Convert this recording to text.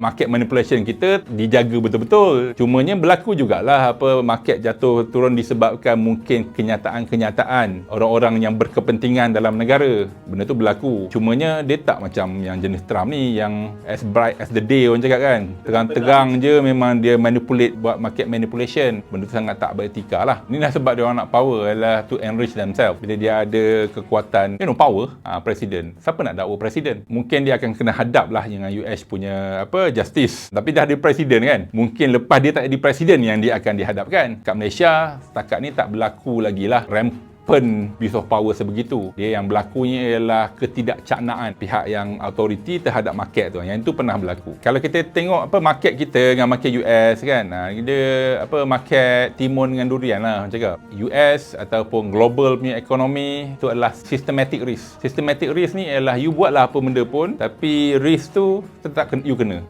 market manipulation kita dijaga betul-betul. Cumanya berlaku jugalah apa market jatuh turun disebabkan mungkin kenyataan-kenyataan orang-orang yang berkepentingan dalam negara. Benda tu berlaku. Cumanya dia tak macam yang jenis Trump ni yang as bright as the day orang cakap kan. Terang-terang je memang dia manipulate buat market manipulation. Benda tu sangat tak beretika lah. Inilah sebab dia orang nak power adalah to enrich themselves. Bila dia ada kekuatan, you know, power, ha, presiden. Siapa nak dakwa presiden? Mungkin dia akan kena hadap lah dengan US punya apa justice. Tapi dah ada presiden kan. Mungkin lepas dia tak jadi presiden yang dia akan dihadapkan. Kat Malaysia, setakat ni tak berlaku lagi lah rampant abuse of power sebegitu. Dia yang berlakunya ialah ketidakcaknaan pihak yang authority terhadap market tu. Yang itu pernah berlaku. Kalau kita tengok apa market kita dengan market US kan. Ha, dia apa market timun dengan durian lah macam cakap. US ataupun global punya ekonomi itu adalah systematic risk. Systematic risk ni ialah you buatlah apa benda pun tapi risk tu tetap you kena.